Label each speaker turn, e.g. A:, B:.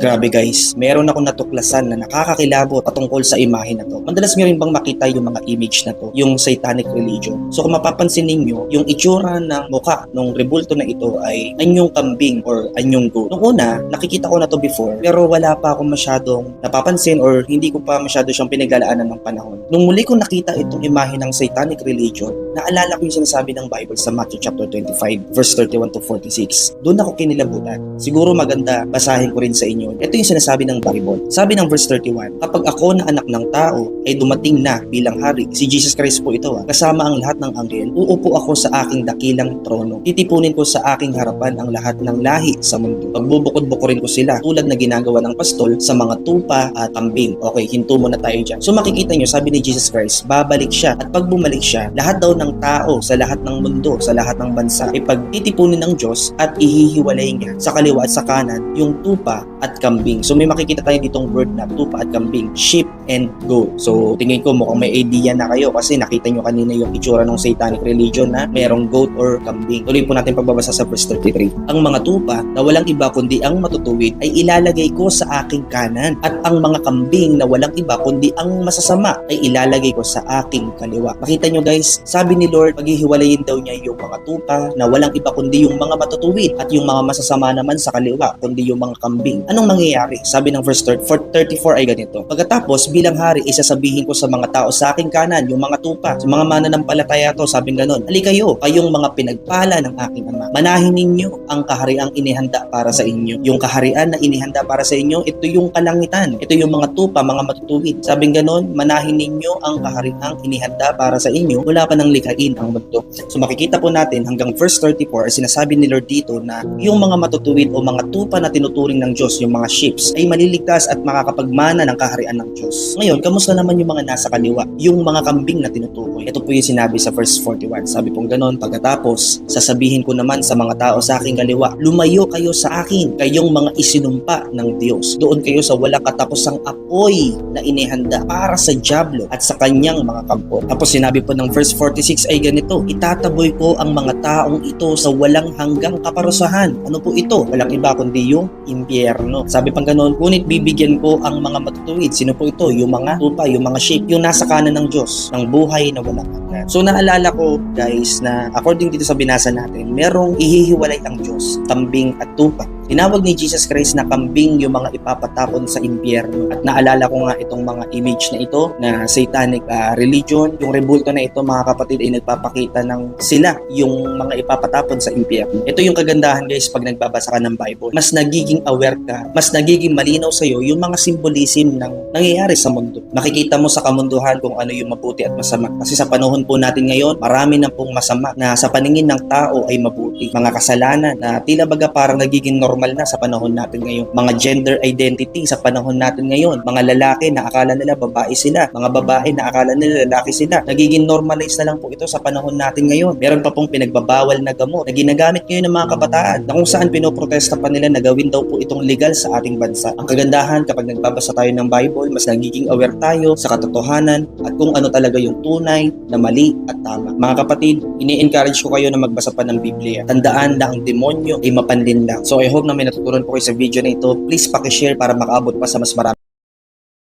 A: Grabe guys, meron akong natuklasan na nakakakilabot patungkol sa imahe na to. Madalas nyo rin bang makita yung mga image na to, yung satanic religion. So kung mapapansin ninyo, yung itsura ng mukha ng rebulto na ito ay anyong kambing or anyong goat. Noong una, nakikita ko na to before, pero wala pa akong masyadong napapansin or hindi ko pa masyado siyang pinaglalaanan ng panahon. Nung muli ko nakita itong imahe ng satanic religion, naalala ko yung sinasabi ng Bible sa Matthew chapter 25, verse 31 to 46. Doon ako kinilabutan. Siguro maganda basahin ko rin sa inyo. Ito yung sinasabi ng Bible. Sabi ng verse 31, Kapag ako na anak ng tao ay dumating na bilang hari, si Jesus Christ po ito ah, kasama ang lahat ng anghel, uupo ako sa aking dakilang trono. Titipunin ko sa aking harapan ang lahat ng lahi sa mundo. Pagbubukod-bukurin ko sila tulad na ginagawa ng pastol sa mga tupa at kambing. Okay, hinto muna tayo dyan. So makikita nyo, sabi ni Jesus Christ, babalik siya. At pag bumalik siya, lahat daw ng tao sa lahat ng mundo, sa lahat ng bansa, ay pagtitipunin ng Diyos at ihihiwalay niya sa kaliwa at sa kanan yung tupa at kambing. So may makikita tayo ditong word na tupa at kambing, sheep and goat. So tingin ko mukhang may idea na kayo kasi nakita nyo kanina yung itsura ng satanic religion na merong goat or kambing. Tuloy po natin pagbabasa sa verse 33. Ang mga tupa na walang iba kundi ang matutuwid ay ilalagay ko sa aking kanan at ang mga kambing na walang iba kundi ang masasama ay ilalagay ko sa aking kaliwa. Makita nyo guys, sabi ni Lord, paghihiwalayin daw niya yung mga tupa na walang iba kundi yung mga matutuwid at yung mga masasama naman sa kaliwa kundi yung mga kambing. Anong mangyayari? Sabi ng verse 30 for 34 ay ganito. Pagkatapos bilang hari, isasabihin ko sa mga tao sa aking kanan, yung mga tupa, sa mga mananampalataya to, sabing ganon, Ali kayo, kayong mga pinagpala ng aking ama. Manahin ninyo ang kahariang inihanda para sa inyo. Yung kaharian na inihanda para sa inyo, ito yung kalangitan. Ito yung mga tupa, mga matutuwid. Sabing ganon, manahin ninyo ang kahariang inihanda para sa inyo. Wala pa nang likhain ang mundo. So makikita po natin hanggang verse 34, ay sinasabi ni Lord dito na yung mga matutuwid o mga tupa na tinuturing ng Diyos, yung mga ships, ay maliligtas at makakapagmana ng kaharian ng Diyos. Ngayon, kamusta naman yung mga nasa kaliwa? Yung mga kambing na tinutukoy. Ito po yung sinabi sa verse 41. Sabi pong ganon, pagkatapos, sasabihin ko naman sa mga tao sa aking kaliwa, lumayo kayo sa akin, kayong mga isinumpa ng Diyos. Doon kayo sa walang katapusang apoy na inihanda para sa Diablo at sa kanyang mga kampo. Tapos sinabi po ng verse 46 ay ganito, itataboy ko ang mga taong ito sa walang hanggang kaparusahan. Ano po ito? Walang iba kundi yung impyerno. Sabi pang ganon, ngunit bibigyan ko ang mga matutuwid. Sino po ito? Yung mga tupa, yung mga sheep, yung nasa kanan ng Diyos, ng buhay na walang hanggan. So naalala ko guys na according dito sa binasa natin, merong ihihiwalay ang Diyos, kambing at tupa. Tinawag ni Jesus Christ na kambing yung mga ipapatapon sa impyerno. At naalala ko nga itong mga image na ito na satanic ah, religion. Yung rebulto na ito mga kapatid ay nagpapakita ng sila yung mga ipapatapon sa impyerno. Ito yung kagandahan guys pag nagbabasa ka ng Bible. Mas nagiging aware ka, mas nagiging malinaw sa iyo yung mga symbolism ng nangyayari sa mundo. Makikita mo sa kamunduhan kung ano yung mabuti at masama. Kasi sa panahon po natin ngayon, marami na pong masama na sa paningin ng tao ay mabuti. Mga kasalanan na tila baga parang nagiging normal na sa panahon natin ngayon. Mga gender identity sa panahon natin ngayon. Mga lalaki na akala nila babae sila. Mga babae na akala nila lalaki sila. Nagiging normalize na lang po ito sa panahon natin ngayon. Meron pa pong pinagbabawal na gamot na ginagamit ngayon ng mga kabataan na kung saan pinoprotesta pa nila na gawin daw po itong legal sa ating bansa. Ang kagandahan kapag nagbabasa tayo ng Bible, mas nagiging aware tayo sa katotohanan at kung ano talaga yung tunay na mali at tama. Mga kapatid, ini-encourage ko kayo na magbasa pa ng Biblia. Tandaan na ang demonyo ay mapanlin lang. So I hope na may natutunan po kayo sa video na ito. Please pakishare para makaabot pa sa mas marami.